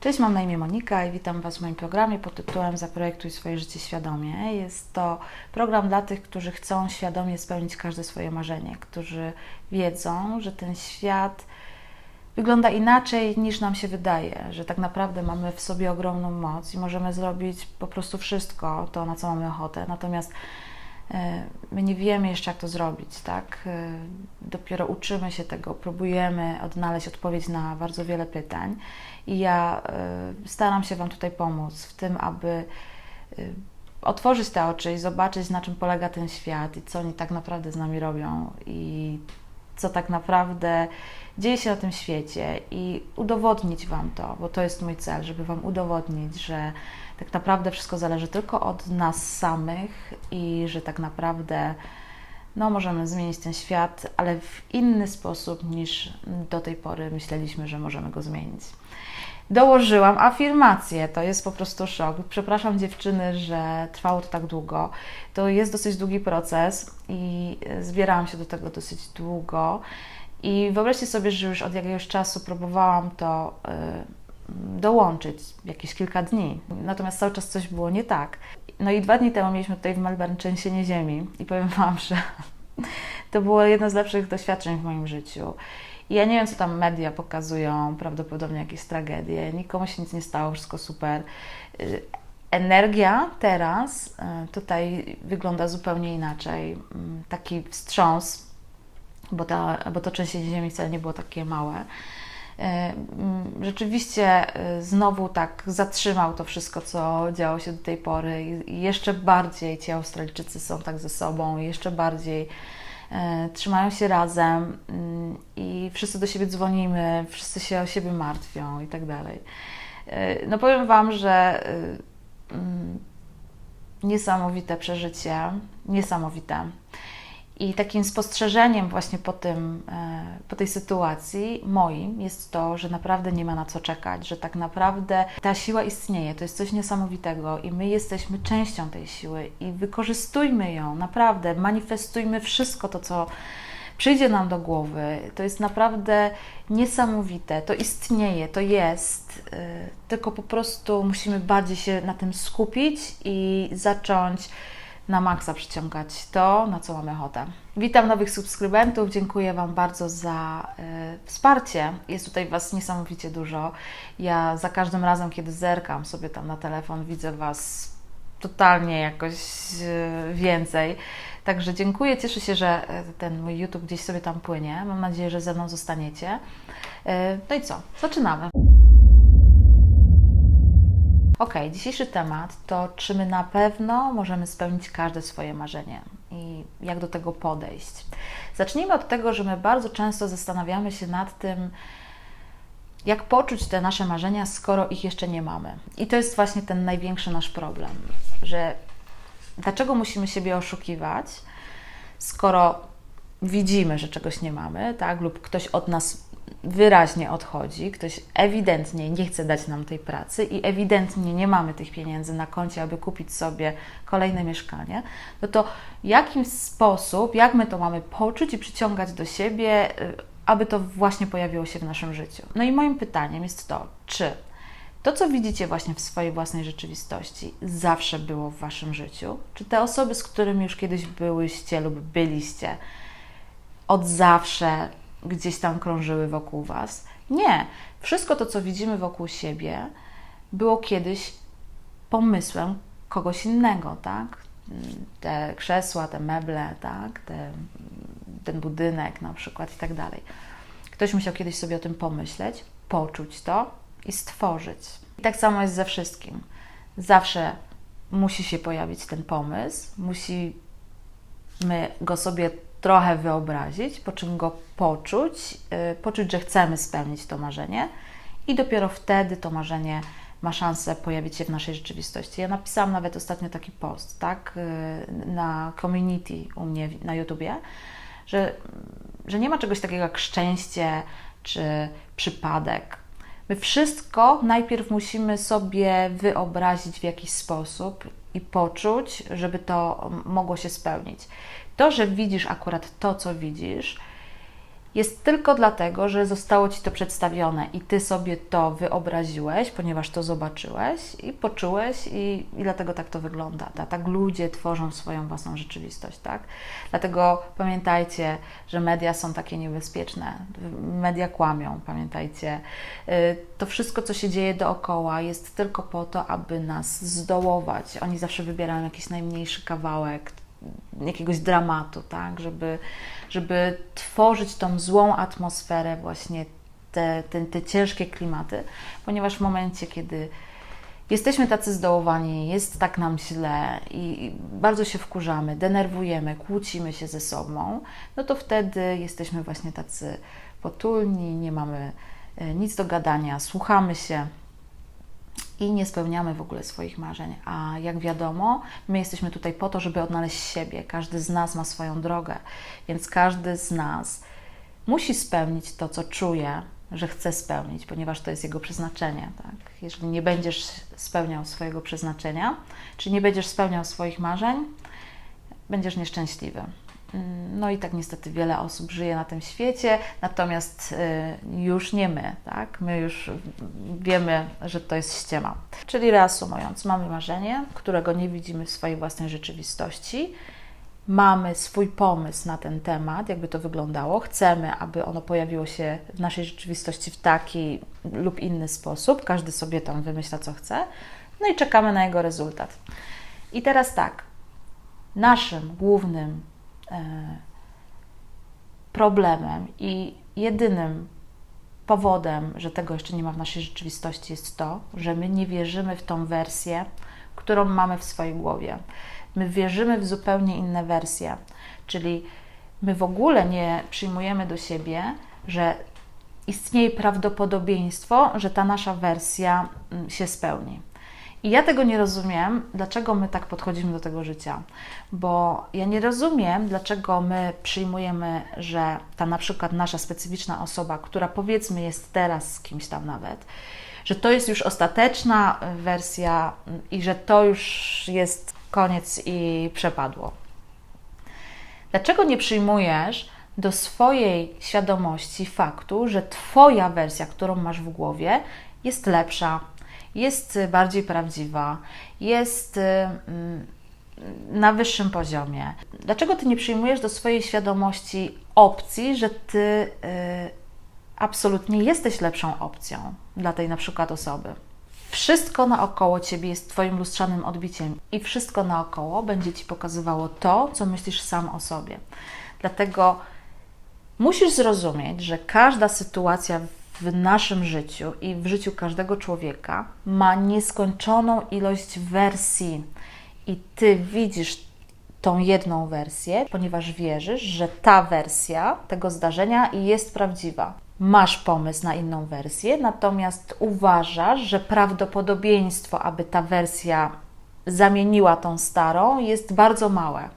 Cześć, mam na imię Monika i witam Was w moim programie pod tytułem Zaprojektuj swoje życie świadomie. Jest to program dla tych, którzy chcą świadomie spełnić każde swoje marzenie, którzy wiedzą, że ten świat wygląda inaczej niż nam się wydaje, że tak naprawdę mamy w sobie ogromną moc i możemy zrobić po prostu wszystko to, na co mamy ochotę. Natomiast my nie wiemy jeszcze, jak to zrobić, tak? E, Dopiero uczymy się tego, próbujemy odnaleźć odpowiedź na bardzo wiele pytań i ja e, staram się Wam tutaj pomóc w tym, aby e, otworzyć te oczy i zobaczyć, na czym polega ten świat i co oni tak naprawdę z nami robią i co tak naprawdę dzieje się na tym świecie i udowodnić Wam to, bo to jest mój cel, żeby Wam udowodnić, że tak naprawdę wszystko zależy tylko od nas samych i że tak naprawdę no, możemy zmienić ten świat, ale w inny sposób niż do tej pory myśleliśmy, że możemy go zmienić. Dołożyłam afirmację, to jest po prostu szok. Przepraszam dziewczyny, że trwało to tak długo. To jest dosyć długi proces i zbierałam się do tego dosyć długo. I wyobraźcie sobie, że już od jakiegoś czasu próbowałam to y, dołączyć, jakieś kilka dni. Natomiast cały czas coś było nie tak. No i dwa dni temu mieliśmy tutaj w Melbourne trzęsienie ziemi i powiem Wam, że to było jedno z lepszych doświadczeń w moim życiu. I ja nie wiem, co tam media pokazują, prawdopodobnie jakieś tragedie. Nikomu się nic nie stało, wszystko super. Y, Energia teraz y, tutaj wygląda zupełnie inaczej. Mm, Taki wstrząs, bo, ta, bo to trzęsienie ziemi wcale nie było takie małe. Mm, Rzeczywiście y, znowu tak zatrzymał to wszystko, co działo się do tej pory, i jeszcze bardziej ci Australijczycy są tak ze sobą, jeszcze bardziej e, trzymają się razem mm, i wszyscy do siebie dzwonimy, wszyscy się o siebie martwią i tak dalej. E, No powiem Wam, że mm, niesamowite przeżycie, niesamowite. I takim spostrzeżeniem właśnie po, tym, e, po tej sytuacji moim jest to, że naprawdę nie ma na co czekać, że tak naprawdę ta siła istnieje, to jest coś niesamowitego i my jesteśmy częścią tej siły i wykorzystujmy ją, naprawdę, manifestujmy wszystko to, co przyjdzie nam do głowy. To jest naprawdę niesamowite, to istnieje, to jest, e, tylko po prostu musimy bardziej się na tym skupić i zacząć na maksa przyciągać to, na co mamy ochotę. Witam nowych subskrybentów, dziękuję Wam bardzo za e, wsparcie. Jest tutaj Was niesamowicie dużo. Ja za każdym razem, kiedy zerkam sobie tam na telefon, widzę Was totalnie jakoś e, więcej. Także dziękuję, cieszę się, że e, ten mój YouTube gdzieś sobie tam płynie. Mam nadzieję, że ze mną zostaniecie. No i co? Zaczynamy. Ok, dzisiejszy temat to, czy my na pewno możemy spełnić każde swoje marzenie i jak do tego podejść. Zacznijmy od tego, że my bardzo często zastanawiamy się nad tym, jak poczuć te nasze marzenia, skoro ich jeszcze nie mamy. I to jest właśnie ten największy nasz problem, że dlaczego musimy siebie oszukiwać, skoro widzimy, że czegoś nie mamy, tak, lub ktoś od nas wyraźnie odchodzi, ktoś ewidentnie nie chce dać nam tej pracy i ewidentnie nie mamy tych pieniędzy na koncie, aby kupić sobie kolejne mieszkanie, no to jakim sposób, jak my to mamy poczuć i przyciągać do siebie, y, aby to właśnie pojawiło się w naszym życiu? No i moim pytaniem jest to, czy to, co widzicie właśnie w swojej własnej rzeczywistości, zawsze było w Waszym życiu? Czy te osoby, z którymi już kiedyś byłyście lub byliście, od zawsze gdzieś tam krążyły wokół Was? Nie. Wszystko to, co widzimy wokół siebie, było kiedyś pomysłem kogoś innego, tak? Te krzesła, te meble, tak? Te, ten budynek na przykład i tak dalej. Ktoś musiał kiedyś sobie o tym pomyśleć, poczuć to i stworzyć. I tak samo jest ze wszystkim. Zawsze musi się pojawić ten pomysł, musimy go sobie trochę wyobrazić, po czym go poczuć, yy, poczuć, że chcemy spełnić to marzenie i dopiero wtedy to marzenie ma szansę pojawić się w naszej rzeczywistości. Ja napisałam nawet ostatnio taki post, tak, yy, na community u mnie na YouTubie, że, że nie ma czegoś takiego jak szczęście czy przypadek. My wszystko najpierw musimy sobie wyobrazić w jakiś sposób i poczuć, żeby to mogło się spełnić. To, że widzisz akurat to, co widzisz, jest tylko dlatego, że zostało Ci to przedstawione i Ty sobie to wyobraziłeś, ponieważ to zobaczyłeś i poczułeś i, i dlatego tak to wygląda. Tak, tak ludzie tworzą swoją własną rzeczywistość, tak? Dlatego pamiętajcie, że media są takie niebezpieczne. Media kłamią, pamiętajcie. Y, to wszystko, co się dzieje dookoła jest tylko po to, aby nas zdołować. Oni zawsze wybierają jakiś najmniejszy kawałek, jakiegoś dramatu, tak? Żeby, żeby tworzyć tą złą atmosferę, właśnie te, te, te ciężkie klimaty, ponieważ w momencie, kiedy jesteśmy tacy zdołowani, jest tak nam źle i bardzo się wkurzamy, denerwujemy, kłócimy się ze sobą, no to wtedy jesteśmy właśnie tacy potulni, nie mamy e, nic do gadania, słuchamy się, i nie spełniamy w ogóle swoich marzeń. A jak wiadomo, my jesteśmy tutaj po to, żeby odnaleźć siebie. Każdy z nas ma swoją drogę, więc każdy z nas musi spełnić to, co czuje, że chce spełnić, ponieważ to jest jego przeznaczenie. Tak? Jeżeli nie będziesz spełniał swojego przeznaczenia, czy nie będziesz spełniał swoich marzeń, będziesz nieszczęśliwy. No i tak niestety wiele osób żyje na tym świecie, natomiast y, już nie my, tak? My już wiemy, że to jest ściema. Czyli reasumując, mamy marzenie, którego nie widzimy w swojej własnej rzeczywistości. Mamy swój pomysł na ten temat, jakby to wyglądało. Chcemy, aby ono pojawiło się w naszej rzeczywistości w taki lub inny sposób. Każdy sobie tam wymyśla, co chce. No i czekamy na jego rezultat. I teraz tak. Naszym głównym problemem i jedynym powodem, że tego jeszcze nie ma w naszej rzeczywistości, jest to, że my nie wierzymy w tą wersję, którą mamy w swojej głowie. My wierzymy w zupełnie inne wersje, czyli my w ogóle nie przyjmujemy do siebie, że istnieje prawdopodobieństwo, że ta nasza wersja mm, się spełni. I ja tego nie rozumiem, dlaczego my tak podchodzimy do tego życia, bo ja nie rozumiem, dlaczego my przyjmujemy, że ta na przykład nasza specyficzna osoba, która powiedzmy jest teraz z kimś tam nawet, że to jest już ostateczna wersja i że to już jest koniec i przepadło. Dlaczego nie przyjmujesz do swojej świadomości faktu, że Twoja wersja, którą masz w głowie, jest lepsza, jest bardziej prawdziwa, jest y, mm, na wyższym poziomie. Dlaczego ty nie przyjmujesz do swojej świadomości opcji, że ty y, absolutnie jesteś lepszą opcją dla tej na przykład osoby? Wszystko naokoło ciebie jest Twoim lustrzanym odbiciem i wszystko naokoło będzie ci pokazywało to, co myślisz sam o sobie. Dlatego musisz zrozumieć, że każda sytuacja w naszym życiu i w życiu każdego człowieka ma nieskończoną ilość wersji, i ty widzisz tą jedną wersję, ponieważ wierzysz, że ta wersja tego zdarzenia jest prawdziwa. Masz pomysł na inną wersję, natomiast uważasz, że prawdopodobieństwo, aby ta wersja zamieniła tą starą, jest bardzo małe.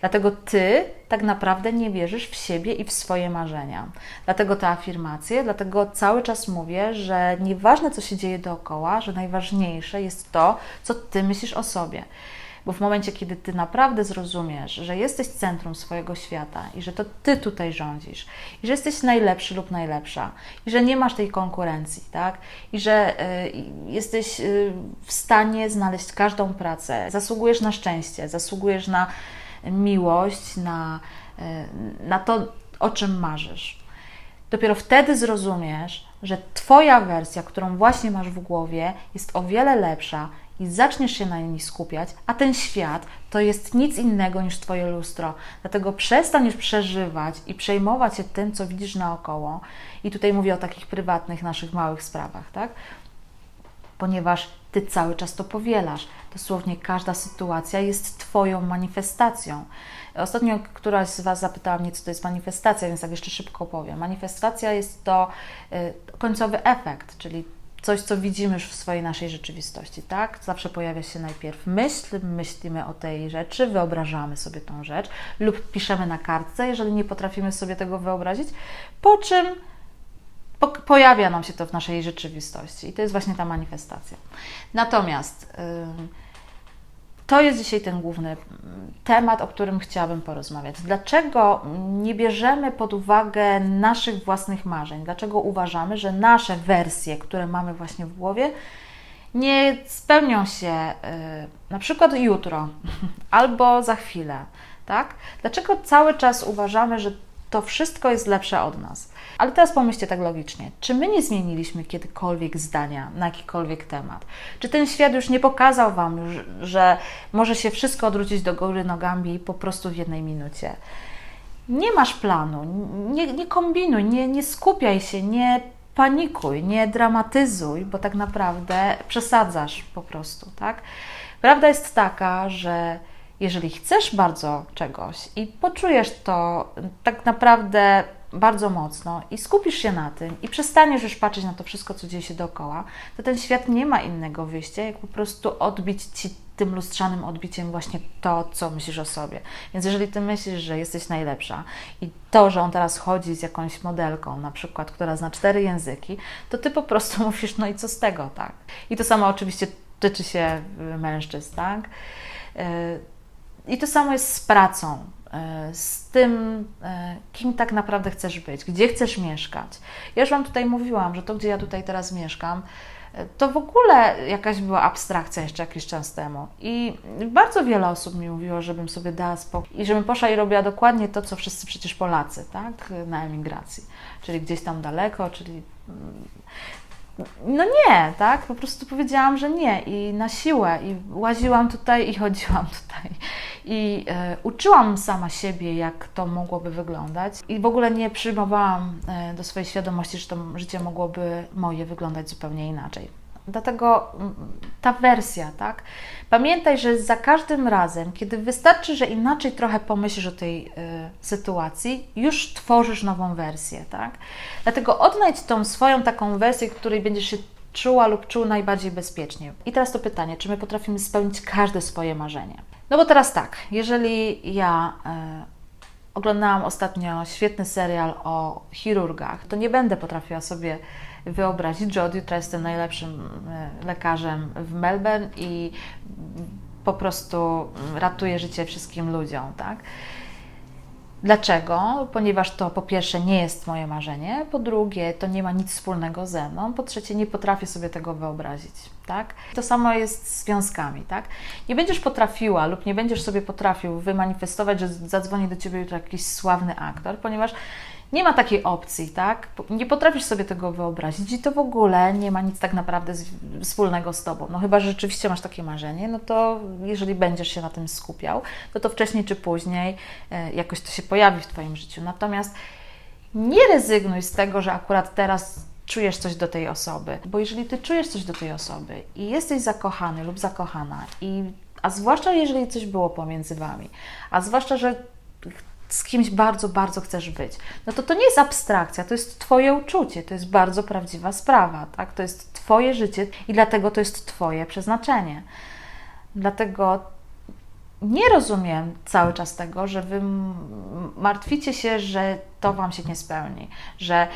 Dlatego ty tak naprawdę nie wierzysz w siebie i w swoje marzenia. Dlatego te afirmacje, dlatego cały czas mówię, że nieważne co się dzieje dookoła, że najważniejsze jest to, co ty myślisz o sobie. Bo w momencie, kiedy ty naprawdę zrozumiesz, że jesteś centrum swojego świata i że to ty tutaj rządzisz, i że jesteś najlepszy lub najlepsza, i że nie masz tej konkurencji, tak? I że y, jesteś y, w stanie znaleźć każdą pracę, zasługujesz na szczęście, zasługujesz na miłość, na, e, na to, o czym marzysz. Dopiero wtedy zrozumiesz, że Twoja wersja, którą właśnie masz w głowie, jest o wiele lepsza i zaczniesz się na niej skupiać, a ten świat to jest nic innego niż Twoje lustro. Dlatego przestaniesz przeżywać i przejmować się tym, co widzisz naokoło. I tutaj mówię o takich prywatnych, naszych małych sprawach, tak? Ponieważ ty cały czas to powielasz. Dosłownie każda sytuacja jest Twoją manifestacją. Ostatnio któraś z Was zapytała mnie, co to jest manifestacja, więc tak jeszcze szybko powiem. Manifestacja jest to y, końcowy efekt, czyli coś, co widzimy już w swojej naszej rzeczywistości, tak? Zawsze pojawia się najpierw myśl, myślimy o tej rzeczy, wyobrażamy sobie tą rzecz lub piszemy na kartce, jeżeli nie potrafimy sobie tego wyobrazić, po czym po pojawia nam się to w naszej rzeczywistości i to jest właśnie ta manifestacja. Natomiast to jest dzisiaj ten główny mm, temat, o którym chciałabym porozmawiać. Dlaczego nie bierzemy pod uwagę naszych własnych marzeń? Dlaczego uważamy, że nasze wersje, które mamy właśnie w głowie, nie spełnią się y, na przykład jutro albo za chwilę, tak? Dlaczego cały czas uważamy, że to wszystko jest lepsze od nas? Ale teraz pomyślcie tak logicznie. Czy my nie zmieniliśmy kiedykolwiek zdania na jakikolwiek temat? Czy ten świat już nie pokazał Wam, że może się wszystko odwrócić do góry nogami po prostu w jednej minucie? Nie masz planu, nie, nie kombinuj, nie, nie skupiaj się, nie panikuj, nie dramatyzuj, bo tak naprawdę przesadzasz po prostu, tak? Prawda jest taka, że jeżeli chcesz bardzo czegoś i poczujesz to tak naprawdę bardzo mocno i skupisz się na tym i przestaniesz już patrzeć na to wszystko, co dzieje się dookoła, to ten świat nie ma innego wyjścia, jak po prostu odbić ci tym lustrzanym odbiciem właśnie to, co myślisz o sobie. Więc jeżeli ty myślisz, że jesteś najlepsza i to, że on teraz chodzi z jakąś modelką, na przykład, która zna cztery języki, to ty po prostu mówisz, no i co z tego, tak? I to samo oczywiście tyczy się y, mężczyzn, tak? I to samo jest z pracą E, z tym, e, kim tak naprawdę chcesz być, gdzie chcesz mieszkać. Ja już Wam tutaj mówiłam, że to, gdzie ja tutaj teraz mieszkam, e, to w ogóle jakaś była abstrakcja jeszcze jakiś czas temu. I bardzo wiele osób mi mówiło, żebym sobie dała spokój i żebym poszła i robiła dokładnie to, co wszyscy przecież Polacy, tak, na emigracji. Czyli gdzieś tam daleko, czyli mm, no nie, tak? Po prostu powiedziałam, że nie i na siłę i łaziłam tutaj i chodziłam tutaj i e, uczyłam sama siebie, jak to mogłoby wyglądać i w ogóle nie przyjmowałam e, do swojej świadomości, że to życie mogłoby moje wyglądać zupełnie inaczej. Dlatego mm, ta wersja, tak? Pamiętaj, że za każdym razem, kiedy wystarczy, że inaczej trochę pomyślisz o tej y, sytuacji, już tworzysz nową wersję, tak? Dlatego odnajdź tą swoją taką wersję, w której będziesz się czuła lub czuł najbardziej bezpiecznie. I teraz to pytanie, czy my potrafimy spełnić każde swoje marzenie? No bo teraz tak, jeżeli ja y, oglądałam ostatnio świetny serial o chirurgach, to nie będę potrafiła sobie wyobrazić, że od jutra jestem najlepszym e, lekarzem w Melbourne i po prostu ratuję życie wszystkim ludziom, tak? Dlaczego? Ponieważ to po pierwsze nie jest moje marzenie, po drugie to nie ma nic wspólnego ze mną, po trzecie nie potrafię sobie tego wyobrazić, tak? To samo jest z związkami, tak? Nie będziesz potrafiła lub nie będziesz sobie potrafił wymanifestować, że zadzwoni do Ciebie jutro jakiś sławny aktor, ponieważ nie ma takiej opcji, tak? Nie potrafisz sobie tego wyobrazić i to w ogóle nie ma nic tak naprawdę wspólnego z Tobą. No chyba, że rzeczywiście masz takie marzenie, no to jeżeli będziesz się na tym skupiał, to to wcześniej czy później e, jakoś to się pojawi w Twoim życiu. Natomiast nie rezygnuj z tego, że akurat teraz czujesz coś do tej osoby, bo jeżeli Ty czujesz coś do tej osoby i jesteś zakochany lub zakochana i a zwłaszcza jeżeli coś było pomiędzy Wami, a zwłaszcza, że z kimś bardzo, bardzo chcesz być, no to to nie jest abstrakcja, to jest Twoje uczucie, to jest bardzo prawdziwa sprawa, tak? To jest Twoje życie i dlatego to jest Twoje przeznaczenie. Dlatego nie rozumiem cały czas tego, że Wy martwicie się, że to Wam się nie spełni, że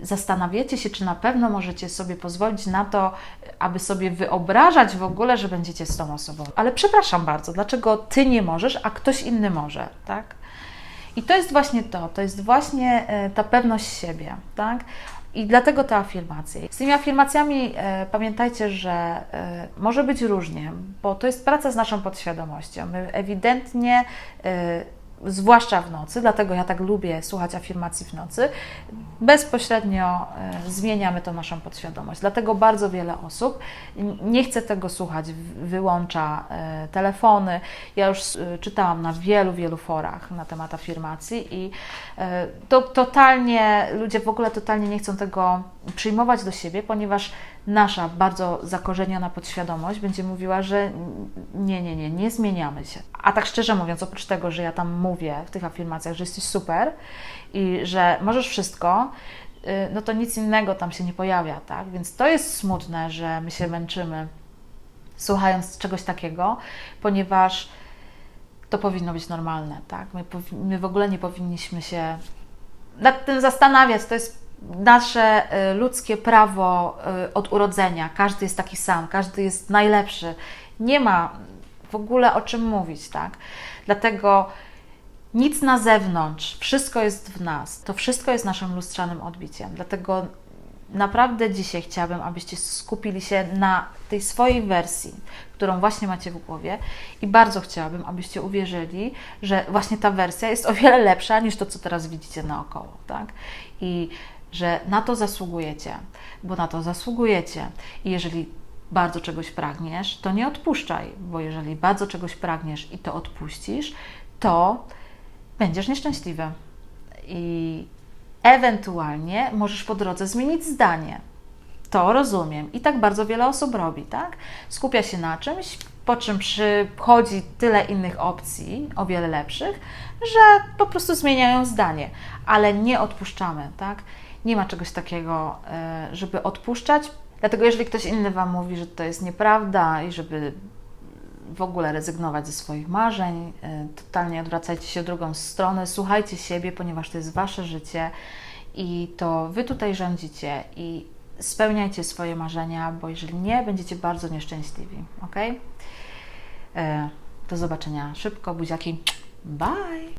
zastanawiacie się, czy na pewno możecie sobie pozwolić na to, aby sobie wyobrażać w ogóle, że będziecie z tą osobą. Ale przepraszam bardzo, dlaczego Ty nie możesz, a ktoś inny może, tak? I to jest właśnie to, to jest właśnie e, ta pewność siebie, tak? I dlatego te afirmacje. Z tymi afirmacjami e, pamiętajcie, że e, może być różnie, bo to jest praca z naszą podświadomością. My ewidentnie e, zwłaszcza w nocy, dlatego ja tak lubię słuchać afirmacji w nocy, bezpośrednio e, zmieniamy to naszą podświadomość. Dlatego bardzo wiele osób nie chce tego słuchać, wyłącza e, telefony. Ja już e, czytałam na wielu, wielu forach na temat afirmacji i to totalnie, ludzie w ogóle totalnie nie chcą tego przyjmować do siebie, ponieważ nasza bardzo zakorzeniona podświadomość będzie mówiła, że nie, nie, nie, nie zmieniamy się. A tak szczerze mówiąc, oprócz tego, że ja tam mówię w tych afirmacjach, że jesteś super i że możesz wszystko, y, no to nic innego tam się nie pojawia, tak? Więc to jest smutne, że my się męczymy słuchając czegoś takiego, ponieważ to powinno być normalne, tak? My, my w ogóle nie powinniśmy się nad tym zastanawiać. To jest nasze y, ludzkie prawo y, od urodzenia. Każdy jest taki sam, każdy jest najlepszy. Nie ma w ogóle o czym mówić, tak? Dlatego nic na zewnątrz, wszystko jest w nas. To wszystko jest naszym lustrzanym odbiciem. Dlatego naprawdę dzisiaj chciałabym, abyście skupili się na tej swojej wersji, którą właśnie macie w głowie i bardzo chciałabym, abyście uwierzyli, że właśnie ta wersja jest o wiele lepsza niż to, co teraz widzicie naokoło, tak? I że na to zasługujecie, bo na to zasługujecie. I jeżeli bardzo czegoś pragniesz, to nie odpuszczaj, bo jeżeli bardzo czegoś pragniesz i to odpuścisz, to będziesz nieszczęśliwy. I ewentualnie możesz po drodze zmienić zdanie. To rozumiem. I tak bardzo wiele osób robi, tak? Skupia się na czymś, po czym przychodzi tyle innych opcji, o wiele lepszych, że po prostu zmieniają zdanie, ale nie odpuszczamy, tak? Nie ma czegoś takiego, e, żeby odpuszczać. Dlatego, jeżeli ktoś inny Wam mówi, że to jest nieprawda i żeby w ogóle rezygnować ze swoich marzeń, e, totalnie odwracajcie się w drugą stronę, słuchajcie siebie, ponieważ to jest Wasze życie i to Wy tutaj rządzicie i spełniajcie swoje marzenia, bo jeżeli nie, będziecie bardzo nieszczęśliwi, ok? Do zobaczenia szybko, buziaki, bye!